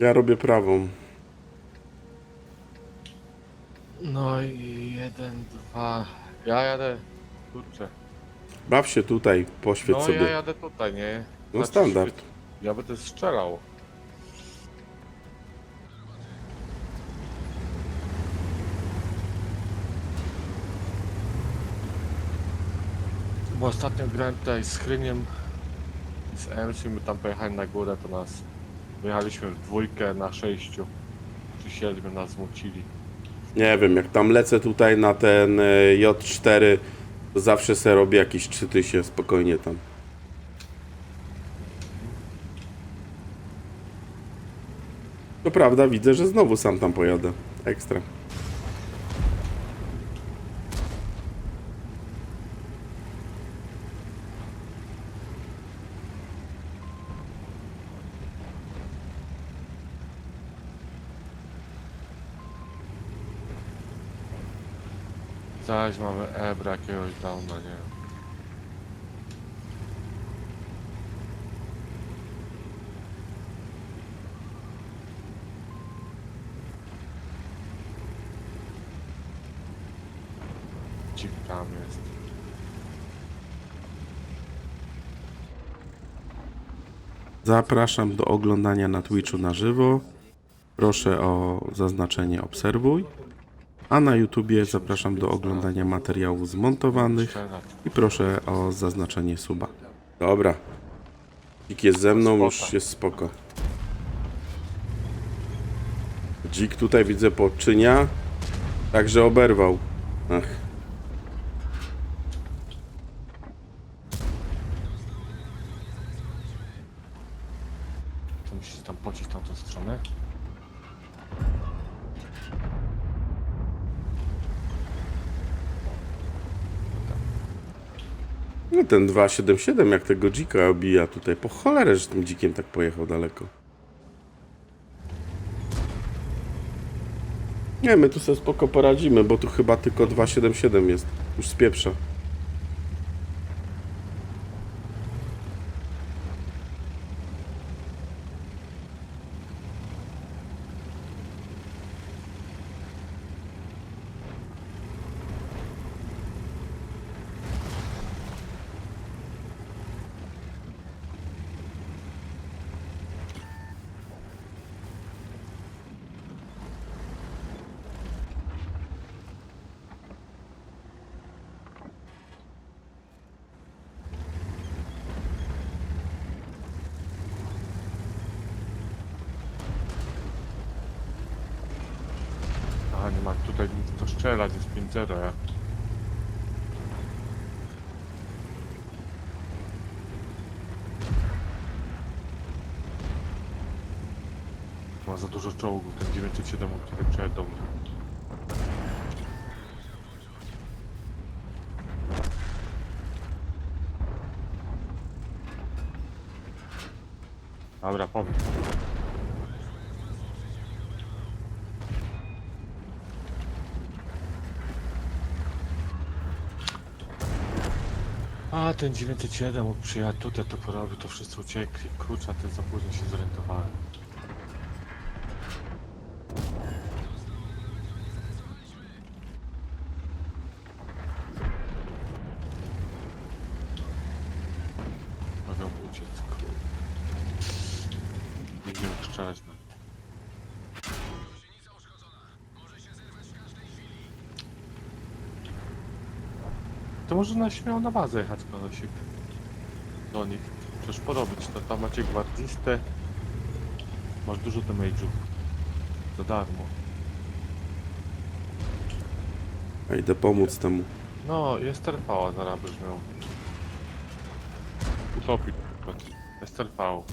Ja robię prawą. No i jeden, dwa. Ja jadę. Kurczę. Baw się tutaj, poświeć No sobie. ja jadę tutaj, nie? No Znaczy, standard. świet- Ja będę strzelał. Bo ostatnio grałem tutaj z Chryniem, z MC, my tam pojechali na górę, to nas wyjechaliśmy w dwójkę na sześciu. Czy siedmiu nas zmucili. Nie wiem, jak tam lecę tutaj na ten e, J4, to zawsze se robię jakieś 3000 spokojnie tam. To prawda, widzę, że znowu sam tam pojadę. Ekstra. Zaś mamy Ebra jakiegoś downa, nie. Dzik tam. Zapraszam do oglądania na Twitchu na żywo. Proszę o zaznaczenie obserwuj. A na YouTubie zapraszam do oglądania materiałów zmontowanych i proszę o zaznaczenie suba. Dobra. Dzik jest ze mną, już jest spoko. Dzik tutaj widzę podczynia, także oberwał. Ach. To musicie tam pocić tamtą stronę. No ten 277 jak tego dzika obija tutaj. Po cholerę, że tym dzikiem tak pojechał daleko. Nie, my tu sobie spoko poradzimy, bo tu chyba tylko 277 jest. Już z pieprza. A nie ma tutaj nic do strzelać, 5-0. ja. Ma za dużo czołgów, ten 907, który przejechał do mnie. Dobra, powiem. A ten 907 mógł przyjechać tutaj, to porobił, to wszyscy uciekli. Kurczę, ten za późno się zorientowałem. Mogę uciec, kurde. Nikt nie mógł strzelać na mnie. To może na śmiało na bazę jechać konosik. Do nich. Przecież porobić to. Tam macie gwardzistę. Masz dużo damage'ów. Za darmo. A idę pomóc temu. No, jest terpała, zaraz byś miał. Utopić. Jest terpał.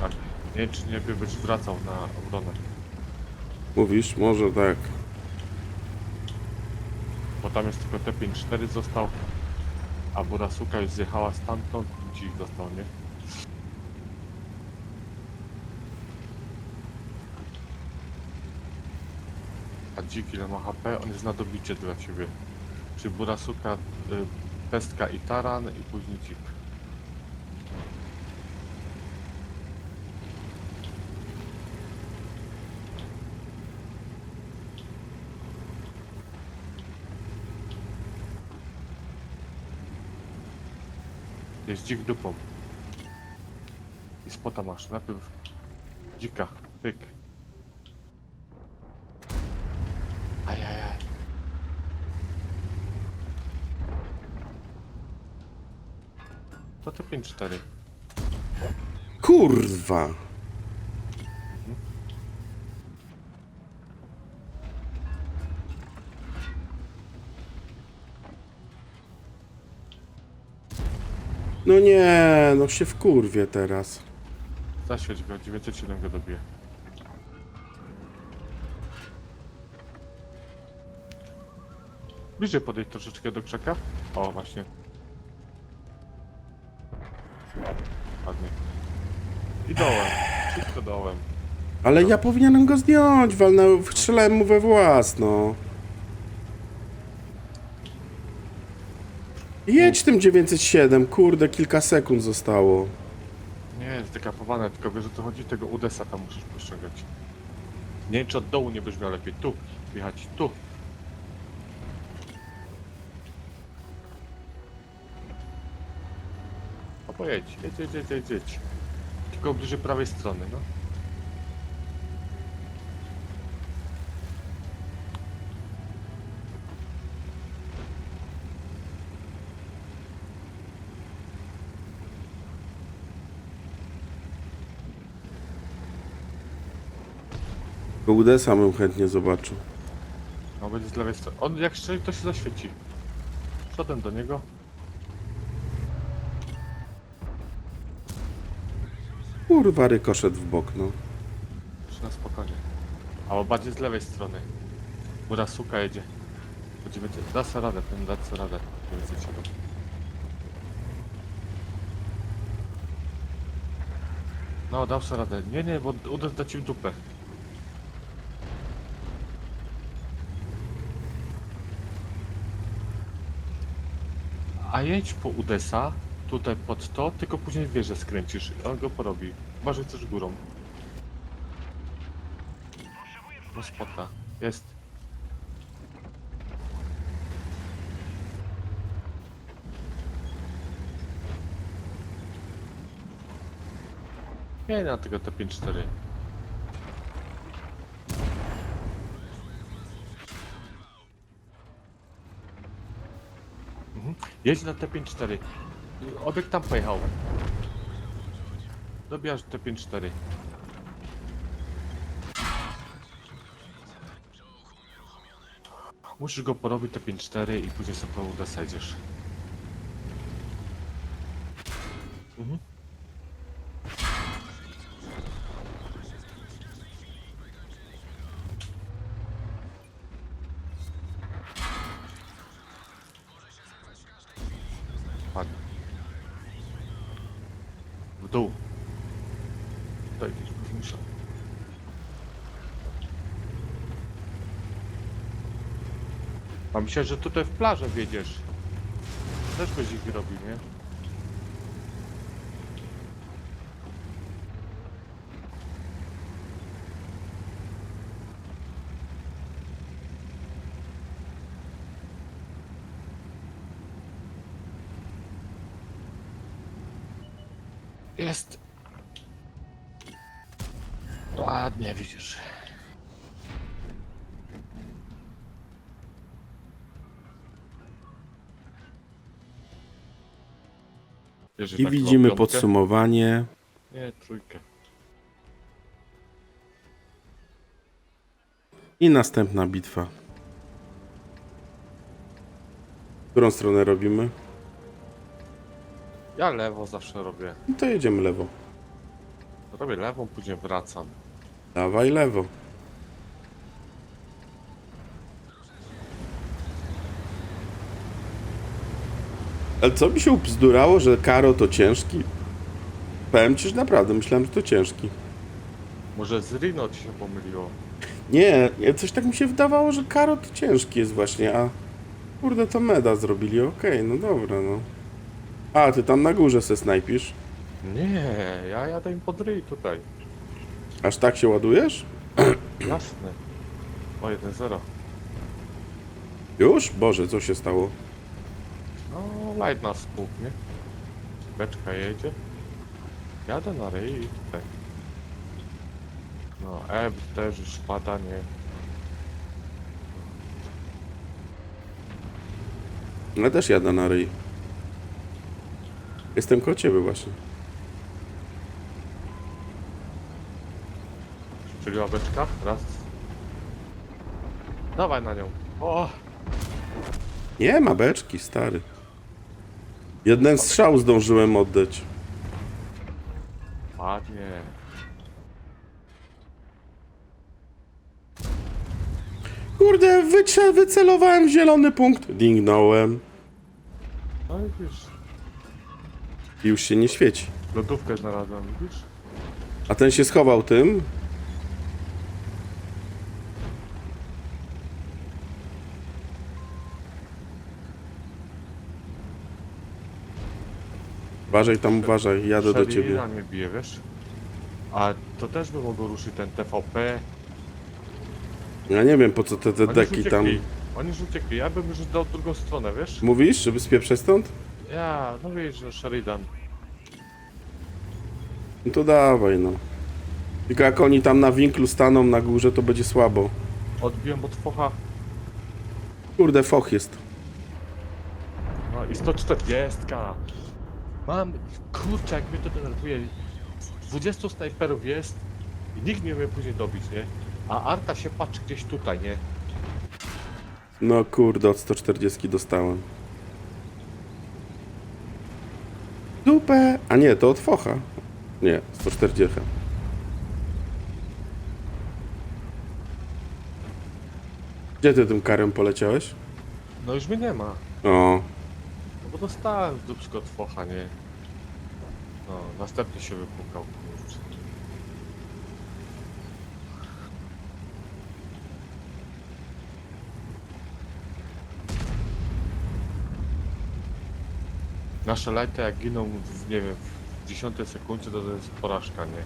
Tak. Nie wiem, czy nie by być wracał na obronę. Mówisz? Może tak. Bo tam jest tylko T54 został. A Burasuka już zjechała stamtąd. Dzik został, nie? A dzik ile ma HP? On jest na dobicie dla ciebie. Czy Burasuka y, pestka i taran i później Jest dzik dupą. I spota masz. Najpierw dzika. Pyk. Ajajaj. To te 5-4. Kurwa! No nie, no się wkurwie teraz. Zaświeć go, 907 go dobije. Bliżej podejść troszeczkę do krzaka. O, właśnie. Ładnie. I dołem. Wszystko dołem. Ale ja powinienem go zdjąć, walnę, strzelałem mu we własno. Jedź tym 907, kurde, kilka sekund zostało. Nie jest dekapowane, tylko wiesz o co chodzi? Tego Udesa tam musisz pościągać. Nie wiem czy od dołu nie brzmiał lepiej. Tu. Wjechać tu. O pojedź, jedź, jedź, jedź, jedź, jedź. Tylko bliżej prawej strony, no. Udesa bym chętnie zobaczył. No będzie z lewej strony. On jak strzeli to się zaświeci. Przodem do niego. Kurwa, rykoszet w bok, no. Czy na spokojnie. Albo bardziej z lewej strony. Mura suka jedzie. Po 900. Da sobie radę, ten da sobie radę. 907. No, dał sobie radę. Nie, nie, bo uda da ci w dupę. A jedź po Udesa, tutaj pod to, tylko później wieżę skręcisz. On go porobi. Uważaj też górą. No spota. Jest. Nie na tego T54. Mhm. Jedź na T54. Obiekt tam pojechał. Dobijasz T54. Musisz go porobić te 5-4 i później sobie po sejdziesz. Mhm. W dół. Tutaj gdzieś musiał. A myślę, że tutaj w plażę wiedziesz. Też byś ich robił, nie? Jest. Ładnie widzisz. I widzimy piątkę. podsumowanie. Nie, trójkę. I następna bitwa. Którą stronę robimy? Ja lewo zawsze robię. No to jedziemy lewo. Robię lewą, później wracam. Dawaj lewo. Ale co mi się ubzdurało, że Karo to ciężki? Powiem ci, że naprawdę myślałem, że to ciężki. Może z Rino ci się pomyliło. Nie, nie, coś tak mi się wydawało, że Karo to ciężki jest właśnie, a Kurde, to meda zrobili, okej, no dobra, no. A, ty tam na górze se snajpisz? Nie, ja jadę im pod ryj tutaj. Aż tak się ładujesz? Jasne. O 1-0. Już? Boże, co się stało? No, light nas puknie. Beczka jedzie. Jadę na ryj i tutaj. No, Eb też już pada, nie. Ja też jadę na ryj. Jestem koło ciebie właśnie. Strzeliła beczka? Raz. Dawaj na nią. O! Nie ma beczki, stary. Jeden strzał zdążyłem oddać. Ładnie. Kurde, wycelowałem zielony punkt. Dingnąłem. No i widzisz. I już się nie świeci. Lodówkę znalazłem, widzisz? A ten się schował tym. Uważaj tam, uważaj, jadę do ciebie. Szelina mnie bije, wiesz? A to też by mogło ruszyć ten TVP. Ja nie wiem po co te, te Oni deki tam. uciekli. Oni już uciekli. Ja bym już dał drugą stronę, wiesz? Mówisz, żeby spieprzeć stąd? Ja, no wiesz, że Sheridan. No to dawaj no. Tylko jak oni tam na winklu staną na górze, to będzie słabo. Odbiłem od focha. Kurde, foch jest. No i 140. Mam, kurczę, jak mnie to denerwuje. 20 snajperów jest i nikt nie umie później dobić, nie? A Arta się patrzy gdzieś tutaj, nie? No kurde, od 140 dostałem. Dupę! A nie, to od focha. Nie, 140. Gdzie ty tym karem poleciałeś? No już mnie nie ma. O, No bo dostałem w dupsko od focha, nie? No, następnie się wypukał, kurczę. Nasze lajty jak giną, w, nie wiem, w 10 sekundzie to, to jest porażka, nie?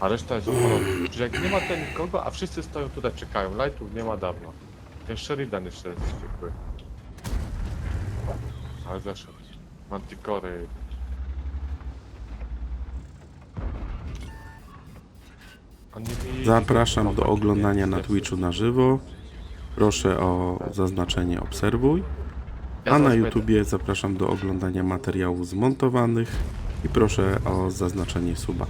A reszta jest opalona. Że jak nie ma tutaj nikogo, a wszyscy stoją tutaj, czekają. Lajtów nie ma dawno. Ten Sheridan jeszcze jest wściekły. Ale zeszedł. Manticory. Zapraszam do oglądania na Twitchu na żywo. Proszę o zaznaczenie obserwuj. A na YouTubie zapraszam do oglądania materiałów zmontowanych i proszę o zaznaczenie suba.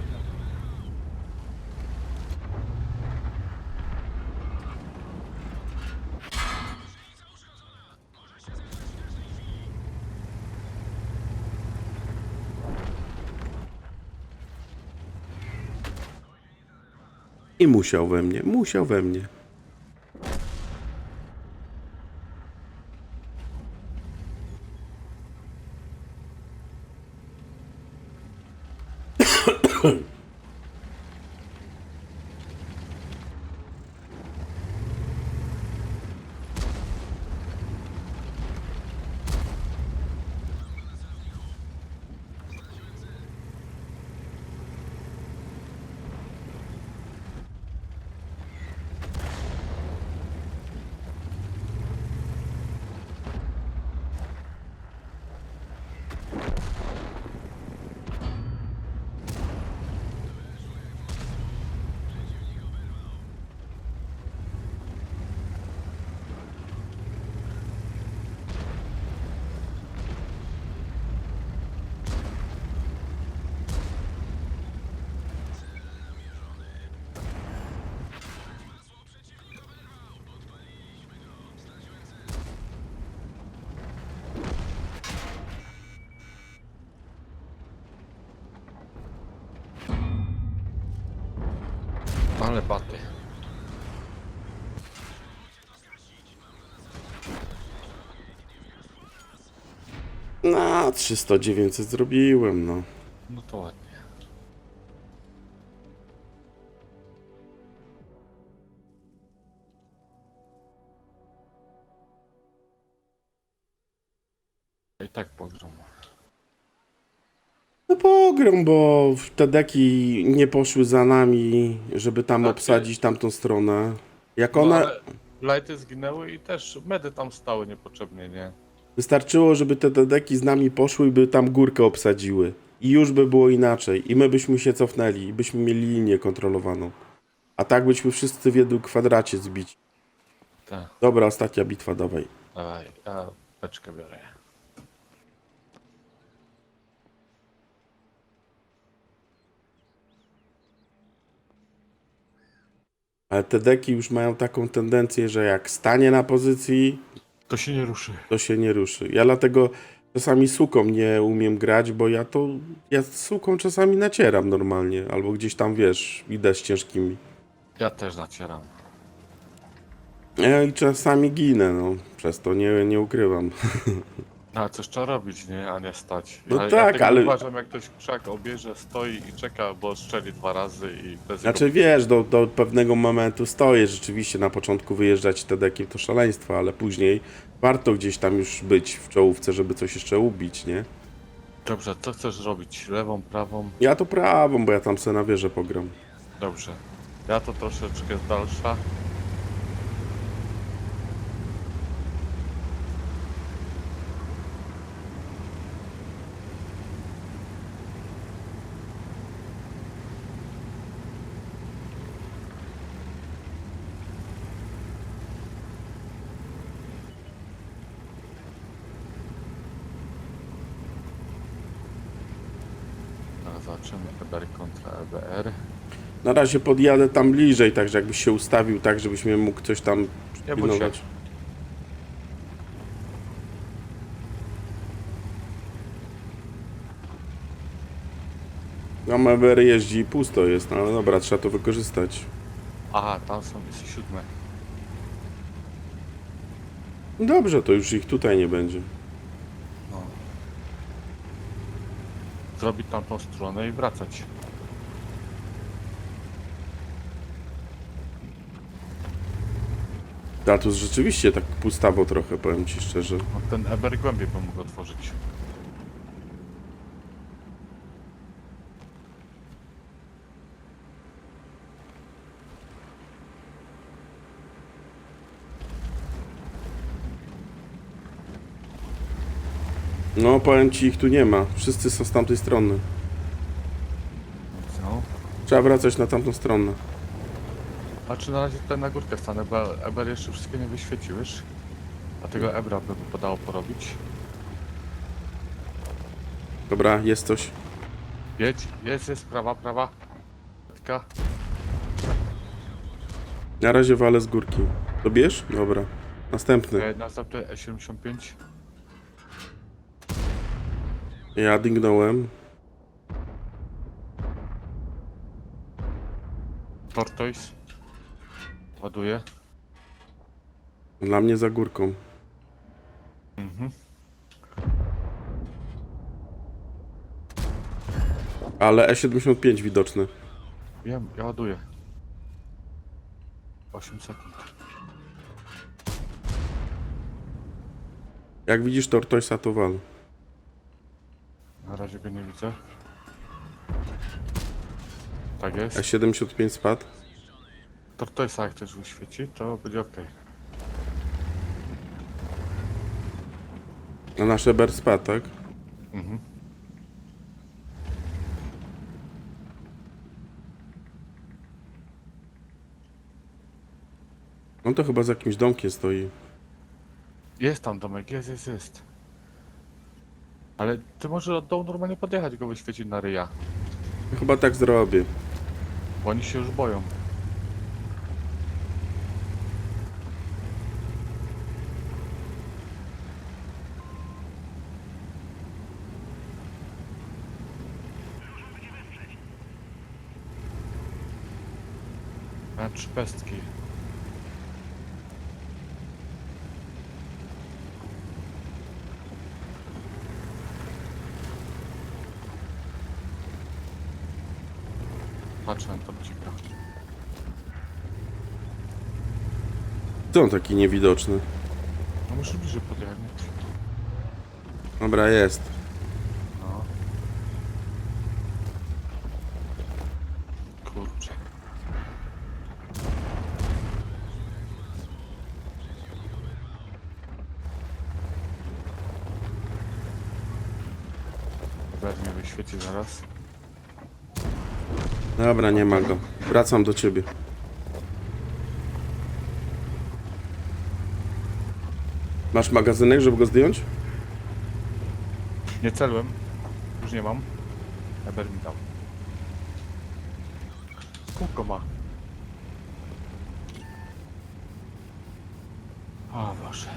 I musiał we mnie, musiał we mnie. Ale baty. Na 300-900 zrobiłem, no. No to ładnie. tak pogrom. Pogrom, bo te deki nie poszły za nami, żeby tam Tak, obsadzić tamtą stronę. Jak No, one... ale Lighty zginęły i też medy tam stały niepotrzebnie, nie? Wystarczyło, żeby te te deki z nami poszły i by tam górkę obsadziły. I już by było inaczej. I my byśmy się cofnęli i byśmy mieli linię kontrolowaną. A tak byśmy wszyscy w jednym kwadracie zbici. Tak. Dobra, ostatnia bitwa, dawaj. Dawaj, ja beczkę biorę. Ale te deki już mają taką tendencję, że jak stanie na pozycji, To się nie ruszy. to się nie ruszy. Ja dlatego czasami suką nie umiem grać, bo ja to. Ja suką czasami nacieram normalnie. Albo gdzieś tam wiesz, idę z ciężkimi. Ja też nacieram. Ja i czasami ginę, no. Przez to nie, nie ukrywam. No, ale coś trzeba robić, nie? A nie stać. No ja, tak, ja tego ale- uważam, jak ktoś krzak obierze, stoi i czeka, bo strzeli dwa razy i to jest Znaczy wiesz, do, do pewnego momentu stoję. Rzeczywiście na początku wyjeżdżać te dekiem to szaleństwo, ale później warto gdzieś tam już być w czołówce, żeby coś jeszcze ubić, nie? jego... Dobrze, co chcesz robić? Lewą, prawą? Ja to prawą, bo ja tam sobie na wieżę pogram. Dobrze. Ja to troszeczkę z dalsza. Teraz zobaczymy EBR kontra EBR. Na razie podjadę tam bliżej, także jakbyś się ustawił tak, żebyś mnie mógł coś tam Nie bój się. pilnować. Tam EBR jeździ i pusto jest, no ale dobra, trzeba to wykorzystać. Aha, tam są jest siódme. Dobrze, to już ich tutaj nie będzie. Zrobić tamtą stronę i wracać. Status rzeczywiście tak pustawo trochę, powiem ci szczerze. No, ten Eber głębiej bym mógł otworzyć. No, powiem ci, ich tu nie ma. Wszyscy są z tamtej strony. No. Trzeba wracać na tamtą stronę. Czy na razie tutaj na górkę stanę, bo Eber jeszcze wszystkie nie wyświecił, wiesz? Dlatego Ebra by wypadało porobić. Dobra, jest coś. Jedź, jest, jest, prawa, prawa. Taka. Na razie walę z górki. Dobierz? Dobra. Następny. E, następny E75. Ja dingnąłem. Tortoise. Ładuję. Dla mnie za górką. Mhm. Ale E75 widoczny. Wiem, ja ładuję. 8 sekund. Jak widzisz Tortoisa, to wal. Na razie go nie widzę. Tak jest. E75 spadł. Tortoisa jak też wyświeci, to będzie ok. A nasz Eber spadł, tak? Mhm. On to chyba za jakimś domkiem stoi. Jest tam domek, jest, jest, jest. Ale ty możesz od dołu normalnie podjechać go wyświecić na ryja. Chyba tak zrobię. Bo oni się już boją. Mam trzy pestki. Patrzę na to bcika. Co on taki niewidoczny? No muszę bliżej podjechać. nie? Dobra, jest. No. Kurczę. Zaraz mnie wyświeci zaraz. Dobra, nie ma go. Wracam do ciebie. Masz magazynek, żeby go zdjąć? Nie celłem. Już nie mam. Eber mi dał. Kółko ma. O Boże.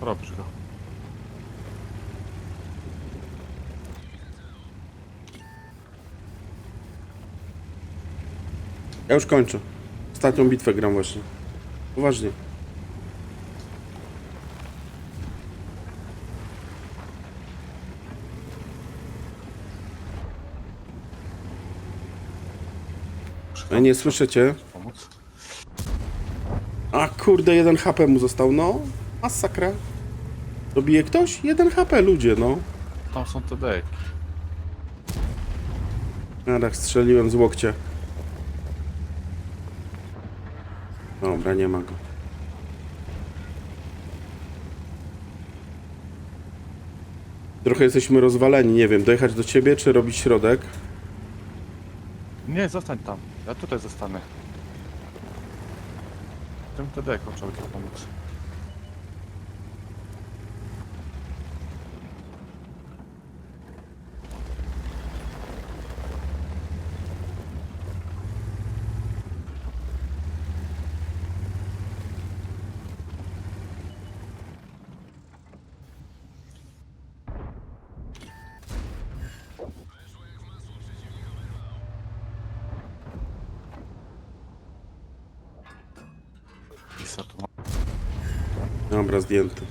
Robisz go. Ja już kończę. Ostatnią bitwę gram właśnie. Poważnie. Ja nie słyszę cię. Pomóc? A kurde, jeden HP mu został. No, masakra. Dobije ktoś? Jeden HP, ludzie, no. Tam są te deki. A tak strzeliłem z łokcia. Dobra, nie ma go. Trochę jesteśmy rozwaleni, nie wiem, dojechać do ciebie czy robić środek? Nie, zostań tam. Ja tutaj zostanę. Tym TD-kom trzeba ci pomóc. Pisa tu ma Zdjęty.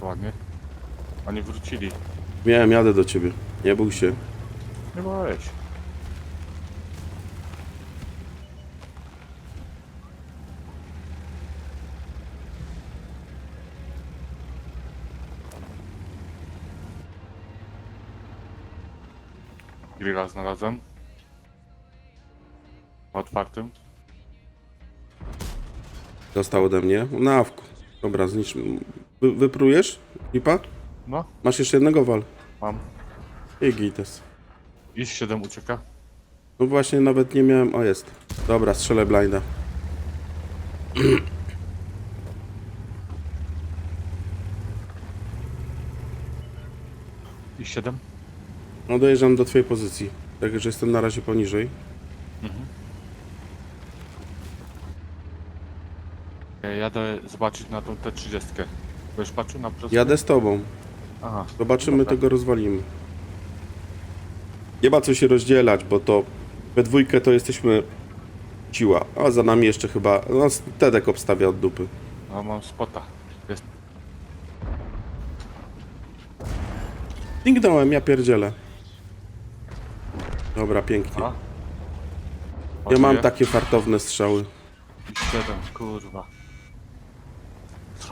to ładnie. Oni wrócili. Miałem, jadę do ciebie. Nie bój się. Nie bałeś. Grilla znalazłem. Otwartym. Dostał ode mnie. Nawku. Dobra, znicz. Wy, wyprujesz? Lipa? No, Masz jeszcze jednego wal. mam. I gites. I 7 ucieka. No właśnie, nawet nie miałem... O, jest. Dobra, strzelę blinda. I 7. No dojeżdżam do twojej pozycji. Także jestem na razie poniżej. Ja Jadę zobaczyć na tą T30. Będziesz patrzył na? Jadę z tobą. Aha. Zobaczymy, Dobra. tego rozwalimy. Nie ma co się rozdzielać, bo to we dwójkę to jesteśmy siła. A za nami jeszcze chyba... No, Tedek obstawia od dupy. No mam spota. Jest. Dingnąłem, ja pierdzielę. Dobra, pięknie. A? Ja mam Ładuję. takie fartowne strzały. 7, kurwa.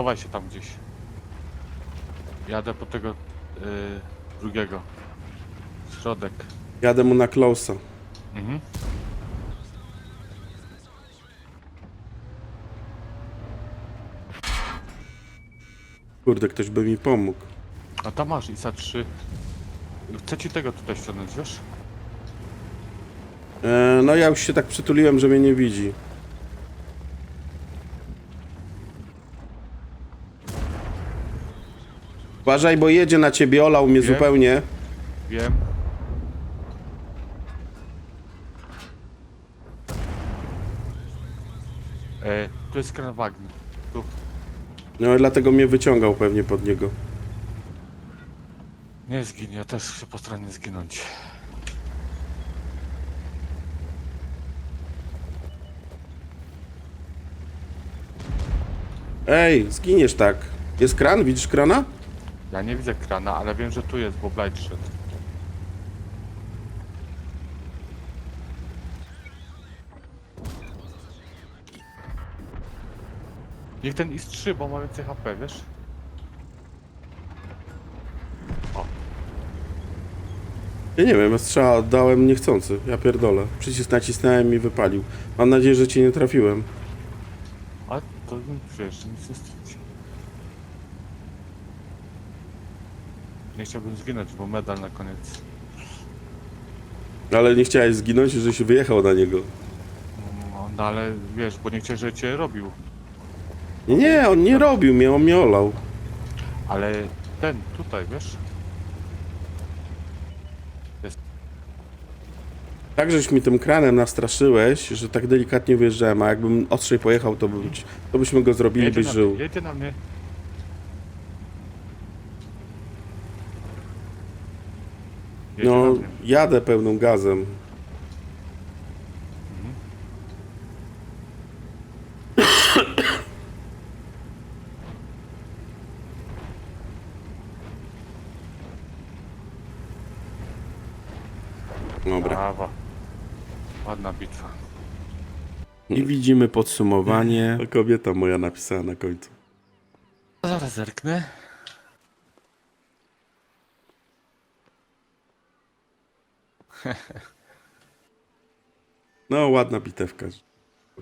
Schowaj się tam gdzieś. Jadę po tego yy, drugiego. Środek. Jadę mu na close'a. Mhm. Kurde, ktoś by mi pomógł. A tam masz ISA 3. Chcę ci tego tutaj ściągnąć, wiesz? E, no ja już się tak przytuliłem, że mnie nie widzi. Uważaj, bo jedzie na ciebie, olał mnie Wiem. zupełnie. Wiem. E, tu jest kran Wagner. Tu. No dlatego mnie wyciągał pewnie pod niego. Nie zginie, ja też się postaram nie zginąć. Ej, zginiesz tak. Jest kran? Widzisz krana? Ja nie widzę krana, ale wiem, że tu jest, bo Blight szedł. Niech ten IS-3, bo ma więcej HP, wiesz? O, Ja nie wiem, strzała oddałem niechcący. Ja pierdolę. Przycisk nacisnąłem i wypalił. Mam nadzieję, że cię nie trafiłem. a to wiesz, nic nie straci. Nie chciałbym zginąć, bo medal na koniec. Ale nie chciałeś zginąć, że się wyjechał na niego. No, no ale wiesz, bo nie chciałeś, żeby cię robił. Nie, on nie robił mnie, on mnie olał. Ale ten, tutaj, wiesz? Tak, żeś mi tym kranem nastraszyłeś, że tak delikatnie wyjeżdżałem, a jakbym ostrzej pojechał, to, by, to byśmy go zrobili, Jedzie byś na żył. Mnie, jedzie na mnie. Jedzie No, jadę pełnym gazem. Dobra. Brawa. Ładna bitwa. I widzimy podsumowanie. To kobieta moja napisała na końcu. Zaraz zerknę. No, ładna bitewka.